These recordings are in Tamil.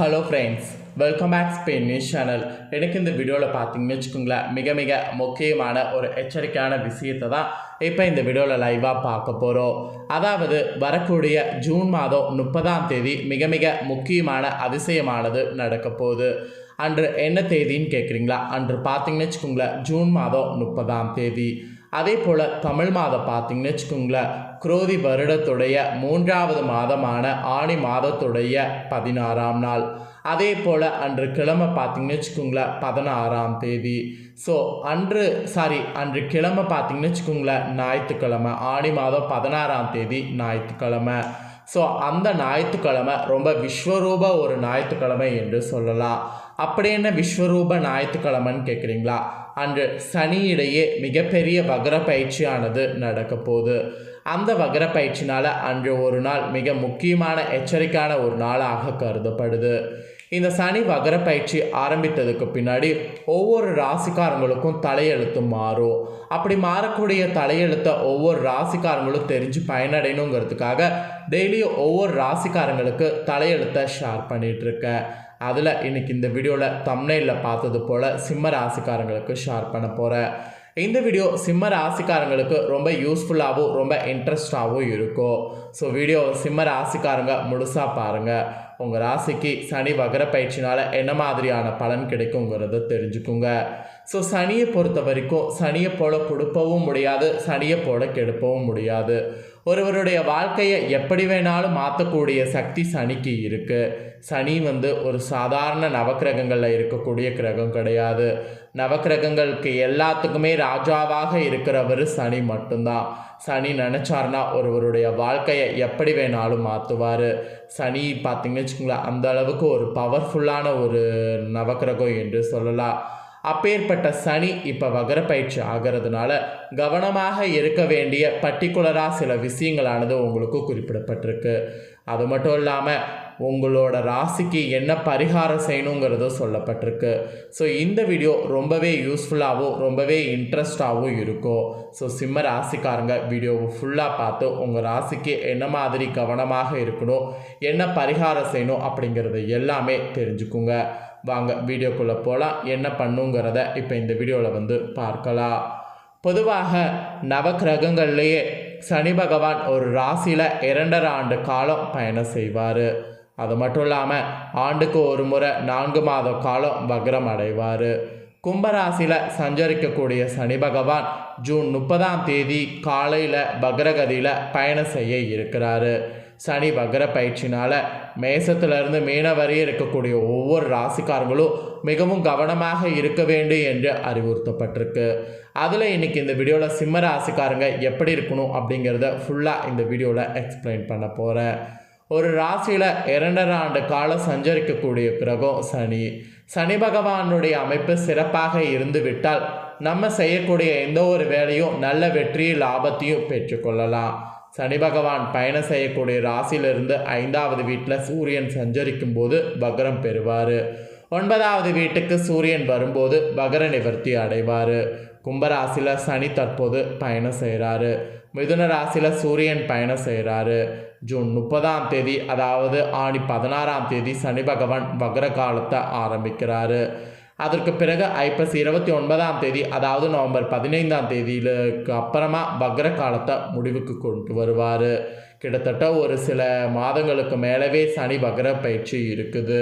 Hello friends welcome back Spain news channel எனக்கு இந்த வீடியோவில் பார்த்தீங்கன்னு வச்சுக்கோங்களேன் மிக மிக முக்கியமான ஒரு எச்சரிக்கையான விஷயத்தை தான் இப்போ இந்த வீடியோவில் லைவாக பார்க்க போகிறோம் அதாவது வரக்கூடிய ஜூன் மாதம் முப்பதாம் தேதி மிக மிக முக்கியமான அதிசயமானது நடக்க போகுது. அன்று என்ன தேதின்னு கேட்குறீங்களா அன்று பார்த்தீங்கன்னு வச்சுக்கோங்களேன் ஜூன் மாதம் முப்பதாம் தேதி. அதே போல் தமிழ் மாதம் பார்த்தீங்கன்னு வச்சுக்கோங்களேன். குரோதி வருடத்துடைய மூன்றாவது மாதமான ஆணி மாதத்துடைய பதினாறாம் நாள். அதே போல் அன்று கிழமை பார்த்தீங்கன்னு வச்சுக்கோங்களேன் பதினாறாம் தேதி. ஸோ அன்று சாரி அன்று கிழமை பார்த்தீங்கன்னு வச்சுக்கோங்களேன் ஞாயிற்றுக்கிழமை. ஆணி மாதம் பதினாறாம் தேதி ஞாயிற்றுக்கிழமை. ஸோ அந்த ஞாயிற்றுக்கிழமை ரொம்ப விஸ்வரூப ஒரு ஞாயிற்றுக்கிழமை என்று சொல்லலாம். அப்படி என்ன விஸ்வரூப ஞாயிற்றுக்கிழமைன்னு கேட்குறீங்களா அன்று சனியிடையே மிகப்பெரிய வக்ர பயிற்சியானது நடக்க போகுது. அந்த வக்ர பயிற்சினால் அன்று ஒரு நாள் மிக முக்கியமான எச்சரிக்கையான ஒரு நாளாக கருதப்படுது. இந்த சனி வகர பயிற்சி ஆரம்பித்ததுக்கு பின்னாடி ஒவ்வொரு ராசிக்காரங்களுக்கும் தலையெழுத்து மாறும். அப்படி மாறக்கூடிய தலையெழுத்தை ஒவ்வொரு ராசிக்காரங்களும் தெரிஞ்சு பயனடையணுங்கிறதுக்காக டெய்லியும் ஒவ்வொரு ராசிக்காரங்களுக்கு தலையெழுத்தை ஷேர் பண்ணிகிட்ருக்கேன் அதில் இன்றைக்கி இந்த வீடியோவில் தம்னையில் பார்த்தது போல் சிம்ம ராசிக்காரங்களுக்கு ஷேர் பண்ண போகிறேன் இந்த வீடியோ சிம்ம ராசிக்காரங்களுக்கு ரொம்ப யூஸ்ஃபுல்லாகவும் ரொம்ப இன்ட்ரெஸ்டாகவும் இருக்கும். ஸோ வீடியோ சிம்ம ராசிக்காரங்க முழுசாக பாருங்கள் உங்கள் ராசிக்கு சனி வகர பயிற்சினால் என்ன மாதிரியான பலன் கிடைக்குங்கிறத தெரிஞ்சுக்குங்க. ஸோ சனியை பொறுத்த வரைக்கும் சனியை போல கொடுப்பவும் முடியாது சனியை போல கெடுப்பவும் முடியாது. ஒருவருடைய வாழ்க்கையை எப்படி வேணாலும் மாற்றக்கூடிய சக்தி சனிக்கு இருக்குது சனி வந்து ஒரு சாதாரண நவக்கிரகங்களில் இருக்கக்கூடிய கிரகம் கிடையாது. நவக்கிரகங்களுக்கு எல்லாத்துக்குமே ராஜாவாக இருக்கிறவர் சனி மட்டும்தான். சனி நினச்சார்னா ஒருவருடைய வாழ்க்கையை எப்படி வேணாலும் மாற்றுவார். சனி பார்த்திங்கன்னு வச்சுக்கோங்களேன் அந்த அளவுக்கு ஒரு பவர்ஃபுல்லான ஒரு நவக்கிரகம் என்று சொல்லலாம். அப்பேற்பட்ட சனி இப்போ வகர பயிற்சி ஆகிறதுனால கவனமாக இருக்க வேண்டிய பர்டிகுலராக சில விஷயங்களானது உங்களுக்கு குறிப்பிடப்பட்டிருக்கு. அது மட்டும் இல்லாமல் உங்களோட ராசிக்கு என்ன பரிகாரம் செய்யணுங்கிறதும் சொல்லப்பட்டிருக்கு. ஸோ இந்த வீடியோ ரொம்பவே யூஸ்ஃபுல்லாகவும் ரொம்பவே இன்ட்ரெஸ்டாகவும் இருக்கும். ஸோ சிம்ம ராசிக்காரங்க வீடியோவை ஃபுல்லாக பார்த்து உங்கள் ராசிக்கு என்ன மாதிரி கவனமாக இருக்கணும் என்ன பரிகாரம் செய்யணும் அப்படிங்கிறது எல்லாமே தெரிஞ்சுக்குங்க. வாங்க வீடியோக்குள்ளே போகலாம் என்ன பண்ணுங்கிறத இப்போ இந்த வீடியோவில் வந்து பார்க்கலாம். பொதுவாக நவக்கிரகங்கள்லேயே சனி பகவான் ஒரு ராசியில் இரண்டரை ஆண்டு காலம் பயணம் செய்வார். அது மட்டும் இல்லாமல் ஆண்டுக்கு ஒரு முறை நான்கு மாத காலம் வக்ரம் அடைவார். கும்பராசியில் சஞ்சரிக்கக்கூடிய சனி பகவான் ஜூன் முப்பதாம் தேதி காலையில் பக்ரகதியில் பயணம் செய்ய இருக்கிறாரு. சனி வக்ர பயிற்சினால் மேசத்திலிருந்து மீன வரை இருக்கக்கூடிய ஒவ்வொரு ராசிக்காரங்களும் மிகவும் கவனமாக இருக்க வேண்டும் என்று அறிவுறுத்தப்பட்டிருக்கு. அதில் இன்றைக்கி இந்த வீடியோவில் சிம்ம ராசிக்காரங்க எப்படி இருக்கணும் அப்படிங்கிறத ஃபுல்லாக இந்த வீடியோவில் எக்ஸ்பிளைன் பண்ண போகிறேன் ஒரு ராசியில் இரண்டரை ஆண்டு காலம் சஞ்சரிக்கக்கூடிய கிரகம் சனி. சனி பகவானுடைய அமைப்பு சிறப்பாக இருந்துவிட்டால் நம்ம செய்யக்கூடிய எந்த ஒரு வேலையும் நல்ல வெற்றியும் லாபத்தையும் பெற்றுக்கொள்ளலாம். சனி பகவான் பயணம் செய்யக்கூடிய ராசியிலிருந்து ஐந்தாவது வீட்டில் சூரியன் சஞ்சரிக்கும் போது வக்ரம் பெறுவார். ஒன்பதாவது வீட்டுக்கு சூரியன் வரும்போது வக்ர நிவர்த்தி அடைவார். கும்பராசியில் சனி தற்போது பயணம் செய்கிறாரு மிதுன ராசியில் சூரியன் பயணம் செய்கிறாரு ஜூன் முப்பதாம் தேதி அதாவது ஆணி பதினாறாம் தேதி சனி பகவான் வக்ர காலத்தை ஆரம்பிக்கிறாரு. அதற்கு பிறகு ஐப்பசி இருபத்தி ஒன்பதாம் தேதி அதாவது நவம்பர் பதினைந்தாம் தேதியிலுக்கு அப்புறமா பக்ர காலத்தை முடிவுக்கு கொண்டு வருவார். கிட்டத்தட்ட ஒரு சில மாதங்களுக்கு மேலவே சனி வகர பயிற்சி இருக்குது.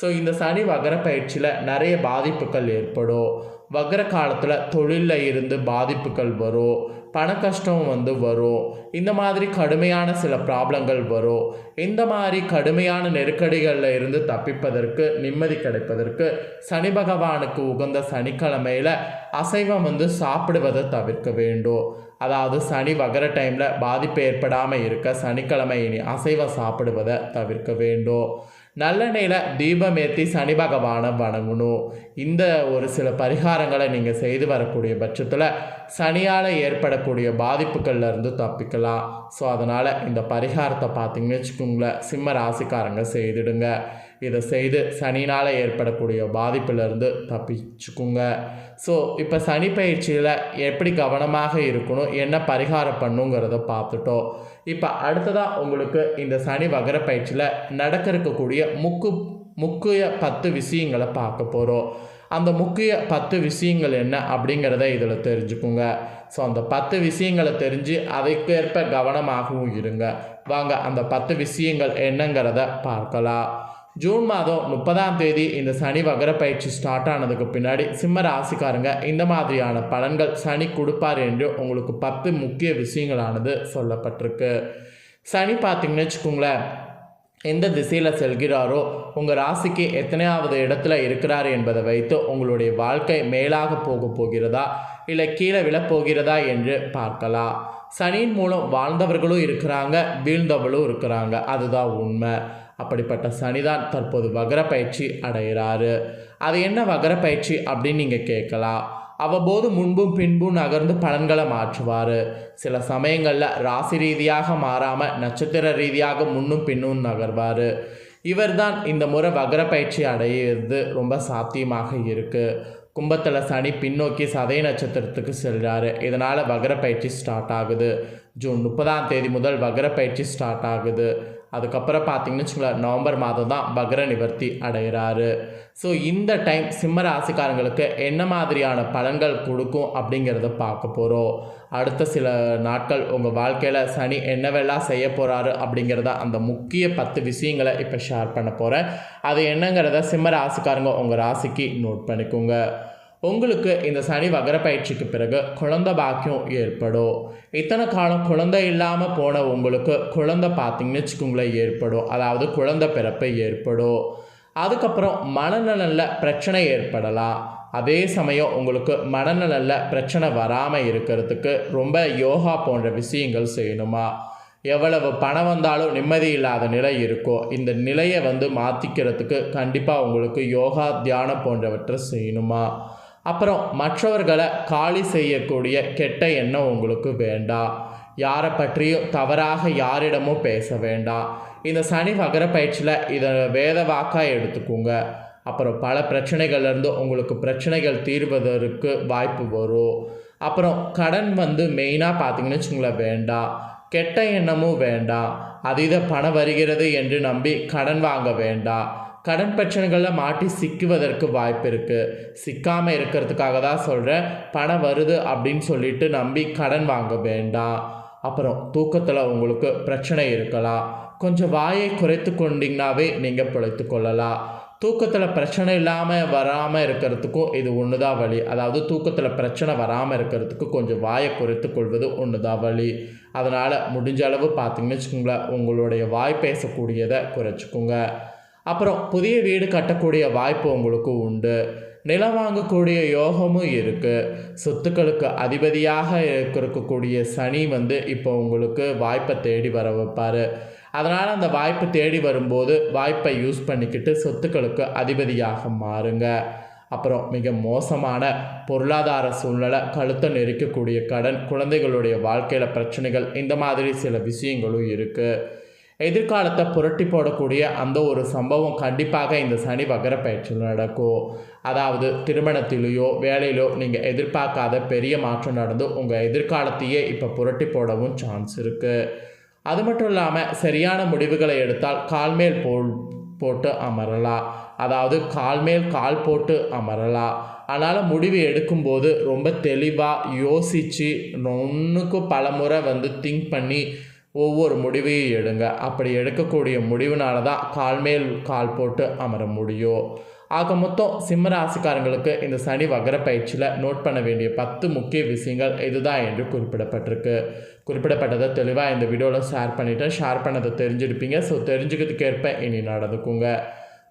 ஸோ இந்த சனி வகர பயிற்சியில் நிறைய பாதிப்புகள் ஏற்படும். வக்ர காலத்தில் தொழிலில் இருந்து பாதிப்புகள் வரும். பண கஷ்டம் வந்து வரும். இந்த மாதிரி கடுமையான சில ப்ராப்ளங்கள் வரும். இந்த மாதிரி கடுமையான நெருக்கடிகளில் இருந்து தப்பிப்பதற்கு நிம்மதி கிடைப்பதற்கு சனி பகவானுக்கு உகந்த சனிக்கிழமையில் அசைவம் வந்து சாப்பிடுவதை தவிர்க்க வேண்டும். அதாவது சனி வகர டைமில் பாதிப்பு ஏற்படாமல் இருக்க சனிக்கிழமை இனி அசைவம் சாப்பிடுவதை தவிர்க்க வேண்டும். நல்லெண்ணெயில் தீபம் ஏற்றி சனி பகவானை வணங்கணும். இந்த ஒரு சில பரிகாரங்களை நீங்கள் செய்து வரக்கூடிய பட்சத்தில் சனியால் ஏற்படக்கூடிய பாதிப்புகள்லேருந்து தப்பிக்கலாம். ஸோ அதனால் இந்த பரிகாரத்தை பார்த்தீங்கன்னு வச்சுக்கோங்களேன் சிம்ம ராசிக்காரங்க செய்துடுங்க. இதை செய்து சனினால் ஏற்படக்கூடிய பாதிப்பிலிருந்து தப்பிச்சுக்குங்க. ஸோ இப்போ சனி பயிற்சியில் எப்படி கவனமாக இருக்கணும் என்ன பரிகாரம் பண்ணுங்கிறத பார்த்துட்டோம். இப்போ அடுத்ததாக உங்களுக்கு இந்த சனி வகர பயிற்சியில் நடக்க இருக்கக்கூடிய முக்கு முக்கிய பத்து விஷயங்களை பார்க்க போகிறோம் அந்த முக்கிய பத்து விஷயங்கள் என்ன அப்படிங்கிறத இதில் தெரிஞ்சுக்குங்க. ஸோ அந்த பத்து விஷயங்களை தெரிஞ்சு அதற்கேற்ப கவனமாகவும் இருங்க. வாங்க அந்த பத்து விஷயங்கள் என்னங்கிறத பார்க்கலாம். ஜூன் மாதம் முப்பதாம் தேதி இந்த சனி வகர பயிற்சி ஸ்டார்ட் ஆனதுக்கு பின்னாடி சிம்ம ராசிக்காரங்க இந்த மாதிரியான பலன்கள் சனி கொடுப்பார் என்று உங்களுக்கு பத்து முக்கிய விஷயங்களானது சொல்லப்பட்டிருக்கு. சனி பார்த்தீங்கன்னு வச்சுக்கோங்களேன் எந்த திசையில் செல்கிறாரோ உங்கள் ராசிக்கு எத்தனையாவது இடத்துல இருக்கிறார் என்பதை வைத்து உங்களுடைய வாழ்க்கை மேலாக போக போகிறதா இல்லை கீழே விழப்போகிறதா என்று பார்க்கலாம். சனியின் மூலம் வாழ்ந்தவர்களும் இருக்கிறாங்க வீழ்ந்தவளும் இருக்கிறாங்க. அதுதான் உண்மை. அப்படிப்பட்ட சனிதான் தற்போது வகர பயிற்சி அடைகிறாரு. அது என்ன வகர பயிற்சி அப்படின்னு நீங்கள் கேட்கலாம். அவ்வப்போது முன்பும் பின்பும் நகர்ந்து பலன்களை மாற்றுவார். சில சமயங்களில் ராசி ரீதியாக மாறாமல் நட்சத்திர ரீதியாக முன்னும் பின்னும் நகர்வார். இவர்தான் இந்த முறை வகர பயிற்சி அடையிறது ரொம்ப சாத்தியமாக இருக்குது கும்பத்தில் சனி பின்னோக்கி சதய நட்சத்திரத்துக்கு செல்கிறாரு இதனால் வகர பயிற்சி ஸ்டார்ட் ஆகுது. ஜூன் முப்பதாம் தேதி முதல் வகர பயிற்சி ஸ்டார்ட் ஆகுது. அதுக்கப்புறம் பார்த்தீங்கன்னு வச்சுக்கோங்களேன் நவம்பர் மாதம் தான் பக்ர நிவர்த்தி அடைகிறாரு. ஸோ இந்த டைம் சிம்ம ராசிக்காரங்களுக்கு என்ன மாதிரியான பலன்கள் கொடுக்கும் அப்படிங்கிறத பார்க்க போகிறோம் அடுத்த சில நாட்கள் உங்கள் வாழ்க்கையில் சனி என்னவெல்லாம் செய்ய போகிறாரு அப்படிங்கிறத அந்த முக்கிய பத்து விஷயங்களை இப்போ ஷேர் பண்ண போகிறேன் அது என்னங்கிறத சிம்ம ராசிக்காரங்க உங்கள் ராசிக்கு நோட் பண்ணிக்கோங்க. உங்களுக்கு இந்த சனி வகர பயிற்சிக்கு பிறகு குழந்தை பாக்கியம் ஏற்படும். இத்தனை காலம் குழந்தை இல்லாமல் போன உங்களுக்கு குழந்தை பார்த்தீங்கன்னு வச்சுக்கோங்களேன் ஏற்படும். அதாவது குழந்தை பிறப்பு ஏற்படும். அதுக்கப்புறம் மனநலனில் பிரச்சனை ஏற்படலாம். அதே சமயம் உங்களுக்கு மனநலனில் பிரச்சனை வராமல் இருக்கிறதுக்கு ரொம்ப யோகா போன்ற விஷயங்கள் செய்யணுமா? எவ்வளவு பணம் வந்தாலும் நிம்மதி இல்லாத நிலை இருக்கோ இந்த நிலையை வந்து மாற்றிக்கிறதுக்கு கண்டிப்பாக உங்களுக்கு யோகா தியானம் போன்றவற்றை செய்யணுமா? அப்புறம் மற்றவர்களை காலி செய்யக்கூடிய கெட்ட எண்ணம் உங்களுக்கு வேண்டாம் யாரை பற்றியும் தவறாக யாரிடமும் பேச வேண்டாம் இந்த சனி வகர பயிற்சியில் இதை வேத வாக்காக எடுத்துக்கோங்க. அப்புறம் பல பிரச்சனைகள்லேருந்து உங்களுக்கு பிரச்சனைகள் தீர்வதற்கு வாய்ப்பு வரும். அப்புறம் கடன் வந்து மெயினாக பார்த்தீங்கன்னு வச்சுங்களேன் வேண்டாம் கெட்ட எண்ணமும் வேண்டாம் அதீத பணம் வருகிறது என்று நம்பி கடன் வாங்க வேண்டாம் கடன் பிரச்சனைகளில் மாட்டி சிக்குவதற்கு வாய்ப்பு இருக்குது சிக்காமல் இருக்கிறதுக்காக தான் சொல்கிறேன் பணம் வருது அப்படின்னு சொல்லிட்டு நம்பி கடன் வாங்க வேண்டாம். அப்புறம் தூக்கத்தில் உங்களுக்கு பிரச்சனை இருக்கலாம். கொஞ்சம் வாயை குறைத்து கொண்டீங்கனாவே நீங்கள் பிழைத்து கொள்ளலாம். தூக்கத்தில் பிரச்சனை இல்லாமல் வராமல் இருக்கிறதுக்கும் இது ஒன்று தான் வழி. அதாவது தூக்கத்தில் பிரச்சனை வராமல் இருக்கிறதுக்கு கொஞ்சம் வாயை குறைத்து கொள்வது ஒன்று தான் வழி. அதனால் முடிஞ்ச அளவு பார்த்தீங்கன்னு வச்சுக்கோங்களேன் உங்களுடைய வாய் பேசக்கூடியதை குறைச்சிக்கோங்க. அப்புறம் புதிய வீடு கட்டக்கூடிய வாய்ப்பு உங்களுக்கு உண்டு. நிலம் வாங்கக்கூடிய யோகமும் இருக்குது சொத்துக்களுக்கு அதிபதியாக இருக்கக்கூடிய சனி வந்து இப்போ உங்களுக்கு வாய்ப்பை தேடி வர வைப்பார். அதனால் அந்த வாய்ப்பு தேடி வரும்போது வாய்ப்பை யூஸ் பண்ணிக்கிட்டு சொத்துக்களுக்கு அதிபதியாக மாறுங்க. அப்புறம் மிக மோசமான பொருளாதார சூழ்நிலை கழுத்தை நெரிக்கக்கூடிய கடன் குழந்தைகளுடைய வாழ்க்கையில் பிரச்சனைகள் இந்த மாதிரி சில விஷயங்களும் இருக்குது எதிர்காலத்தை புரட்டி போடக்கூடிய அந்த ஒரு சம்பவம் கண்டிப்பாக இந்த சனி வகர பயிற்சியில் நடக்கும். அதாவது திருமணத்திலேயோ வேலையிலோ நீங்கள் எதிர்பார்க்காத பெரிய மாற்றம் நடந்து உங்கள் எதிர்காலத்தையே இப்போ புரட்டி போடவும் சான்ஸ் இருக்குது அது மட்டும் இல்லாமல் சரியான முடிவுகளை எடுத்தால் கால்மேல் போல் போட்டு அமரலாம் அதாவது கால்மேல் கால் போட்டு அமரலாம் அதனால் முடிவு எடுக்கும்போது ரொம்ப தெளிவாக யோசித்து ஒன்றுக்கு பல முறை வந்து திங்க் பண்ணி ஒவ்வொரு முடிவையும் எடுங்க. அப்படி எடுக்கக்கூடிய முடிவுனால தான் கால் மேல் கால் போட்டு அமர முடியும். ஆக மொத்தம் சிம்ம ராசிக்காரங்களுக்கு இந்த சனி வகர பயிற்சியில் நோட் பண்ண வேண்டிய பத்து முக்கிய விஷயங்கள் இதுதான் என்று குறிப்பிடப்பட்டிருக்கு. குறிப்பிடப்பட்டதை தெளிவாக இந்த வீடியோவில் ஷேர் பண்ணிவிட்டு ஷேர் பண்ணதை தெரிஞ்சிருப்பீங்க. ஸோ தெரிஞ்சுக்கிறதுக்கேற்ப இனி நடந்துக்குங்க.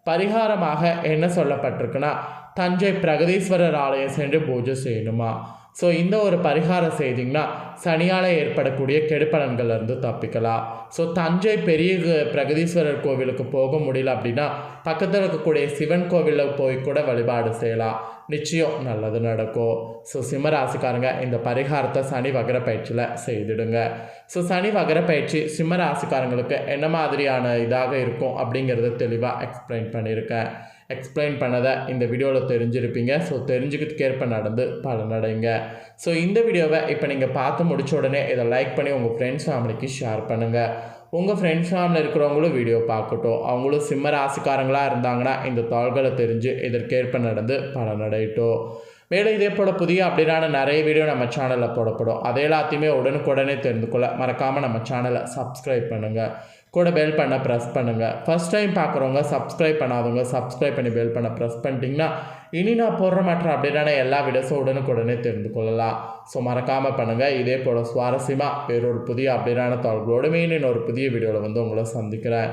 பரிகாரமாக என்ன சொல்லப்பட்டிருக்குன்னா தஞ்சை பிரகதீஸ்வரர் ஆலயம் சென்று பூஜை செய்யணுமா? ஸோ இந்த ஒரு பரிகாரம் செய்திங்கன்னா சனியால் ஏற்படக்கூடிய கெடுப்பலன்கள்லேருந்து தப்பிக்கலாம். ஸோ தஞ்சை பெரிய பிரகதீஸ்வரர் கோவிலுக்கு போக முடியல அப்படின்னா பக்கத்தில் இருக்கக்கூடிய சிவன் கோவிலில் போய் கூட வழிபாடு செய்யலாம். நிச்சயம் நல்லது நடக்கும். ஸோ சிம்மராசிக்காரங்க இந்த பரிகாரத்தை சனி வகர பயிற்சியில் செய்துடுங்க. ஸோ சனி வகர பயிற்சி சிம்ம ராசிக்காரங்களுக்கு என்ன மாதிரியான இதாக இருக்கும் அப்படிங்கிறத தெளிவாக எக்ஸ்பிளைன் பண்ணியிருக்கேன். எக்ஸ்பிளைன் பண்ணதை இந்த வீடியோவில் தெரிஞ்சிருப்பீங்க. ஸோ தெரிஞ்சுக்கிறதுக்கு ஏற்ப நடந்து பலனடைங்க ஸோ இந்த வீடியோவை இப்போ நீங்கள் பார்த்து முடிச்ச உடனே இதை லைக் பண்ணி உங்கள் ஃப்ரெண்ட்ஸ் ஃபேமிலிக்கு ஷேர் பண்ணுங்கள் உங்கள் ஃப்ரெண்ட்ஸ் ஃபேமிலியில் இருக்கிறவங்களும் வீடியோ பார்க்கட்டும். அவங்களும் சிம்ம ராசிக்காரங்களாக இருந்தாங்கன்னா இந்த தாள்களை தெரிஞ்சு இதற்கேற்ப நடந்து பலனடையட்டும். மேலும் இதே போல் புதிய அப்படின்னா நிறைய வீடியோ நம்ம சேனலில் போடப்படும். அதை எல்லாத்தையுமே உடனுக்குடனே தெரிந்து கொள்ள மறக்காமல் நம்ம சேனலை சப்ஸ்கிரைப் பண்ணுங்கள் கூட பெல் பண்ண ப்ரெஸ் பண்ணுங்கள் ஃபஸ்ட் டைம் பார்க்குறவங்க சப்ஸ்கிரைப் பண்ணாதவங்க சப்ஸ்கிரைப் பண்ணி பெல் பண்ண ப்ரெஸ் பண்ணிட்டீங்கன்னா இனி நான் போடுற மற்ற அப்படின்னா எல்லா வீடியோஸும் உடனுக்குடனே தெரிந்து கொள்ளலாம். ஸோ மறக்காமல் பண்ணுங்கள் இதே போல் சுவாரஸ்யமாக வேறொரு புதிய அப்படின்னா தகவல்களோடு மீன் ஒரு புதிய வீடியோவில் வந்து உங்களை சந்திக்கிறேன்.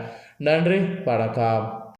நன்றி. வணக்கம்.